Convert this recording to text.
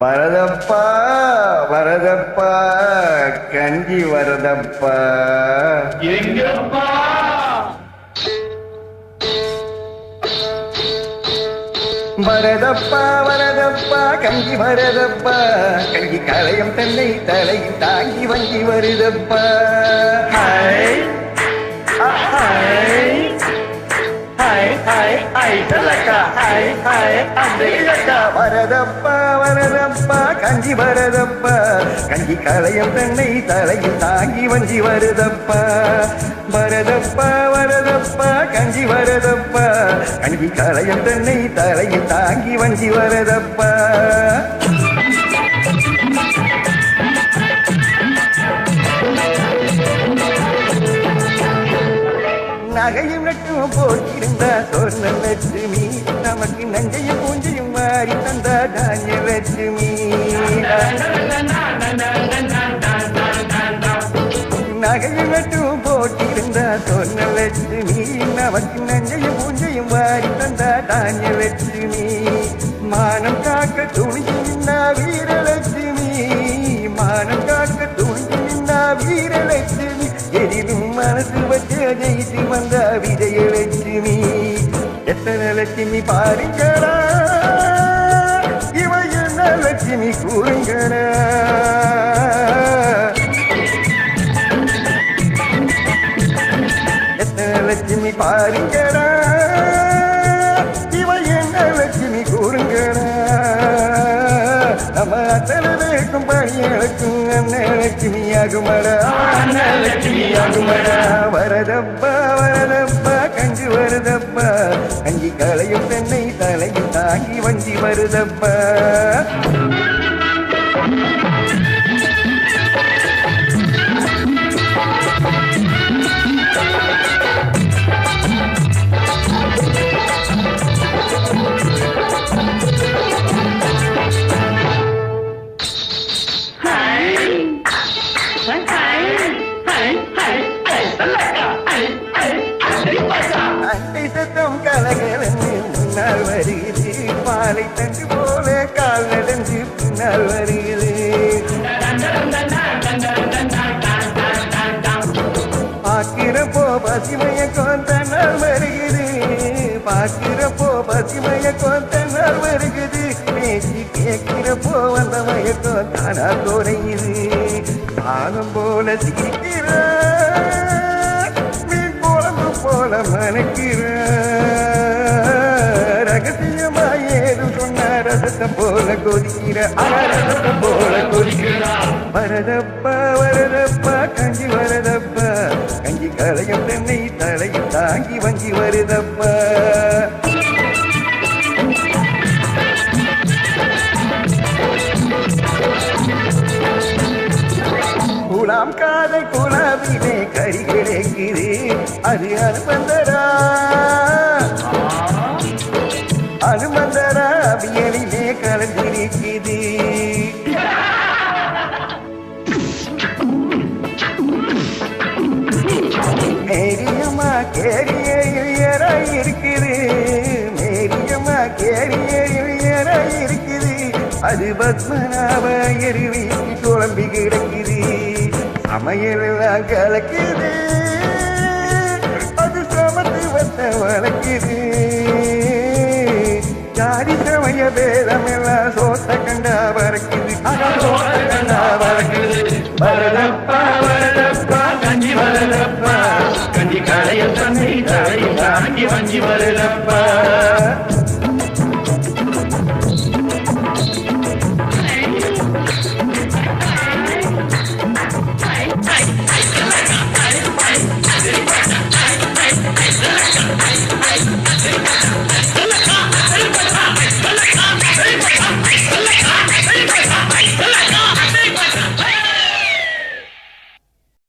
வரதப்பா வரதப்பா கஞ்சி வரதப்பா. எங்கப்பா? வரதப்பா வரதப்பா கஞ்சி வரதப்பா. கஞ்சி கலையம் தன்னை தலையில் தாங்கி வங்கி வருதப்பா. Hi. Hi hi hi hi hi hi அந்த இலக்கா. வரதப்பா வரதப்பா கஞ்சி வரதப்பா. கஞ்சி கலையம் தன்னை தலையில் தாங்கி வஞ்சி வருதப்பா. வரதப்பா வரதப்பா கஞ்சி வரதப்பா. கஞ்சி கலையம் தன்னை தலையில் தாங்கி வஞ்சி வரதப்பா. நகையும் நட்டும் போட்டிருந்த சொர்ண லட்சுமி நமக்கு நஞ்சையும் பூஞ்சையும் மாறி தந்த தானிய லட்சுமி நகையும் நட்டும் போட்டிருந்த சொர்ண லட்சுமி நமக்கு நஞ்சையும் பூஞ்சையும் மாறி தந்த தானிய லட்சுமி மானம் காக்க துணிஞ்சு வீர லட்சுமி பாருங்களா இவ என்ன லட்சுமி கூறுங்களா எத்தனை லட்சுமி பாருங்களா இவ என்ன லட்சுமி கூறுங்களா நம்ம அத்தனை பேருக்கும் பணியளுக்கும் அண்ணன் லட்சுமியாகுமடா அண்ணன் லட்சுமியாகுமடா வரதப்பா வரதப்பா கஞ்சி வருதப்பா. தலையும் தென்னை தலையும் தாங்கி வஞ்சி வருதப்பா. கலகலன்னு முன்னால் வருகிறது மாலை தண்டு போல கால் நடந்து பின்னால் வருகிறது பார்க்கிறப்போ பசிமைய கொந்தனால் வருகிறது பார்க்கிறப்போ பசிமைய கொந்தனால் வருகிறது பேசி கேட்கிறப்போ வந்த மயக்கம் தானா குறையுது ஆனம் போல சிரிக்கிறான் மீன் குழம்பு போல மணக்கிற கொதிக்கிற ஆனா போல கொதிக்கிற வரதப்ப வரதப்ப கஞ்சி வரதப்ப. கஞ்சி கலையும் தென்னை தலையில் தாங்கி வங்கி வருதப்பா. குலாம் காதை குலாவிலே கறி கிடைக்குது அது அனுபந்தரா? மேரியம்மா கேரியர இருக்குது. மேரியம்மா கேரியர இருக்குது. அது பத்மநாப எருவி குழம்பி கிடக்குது. சமையல் எல்லாம் கலக்குது. அது சமத்து வத்த வளக்குது. ஜாதி சமய பேதம் எல்லாம் சோத்த கண்டா பறக்குது. சோத்த கண்டா பறக்குது. வரதப்பா வாங்கி வஞ்சி வரலப்பா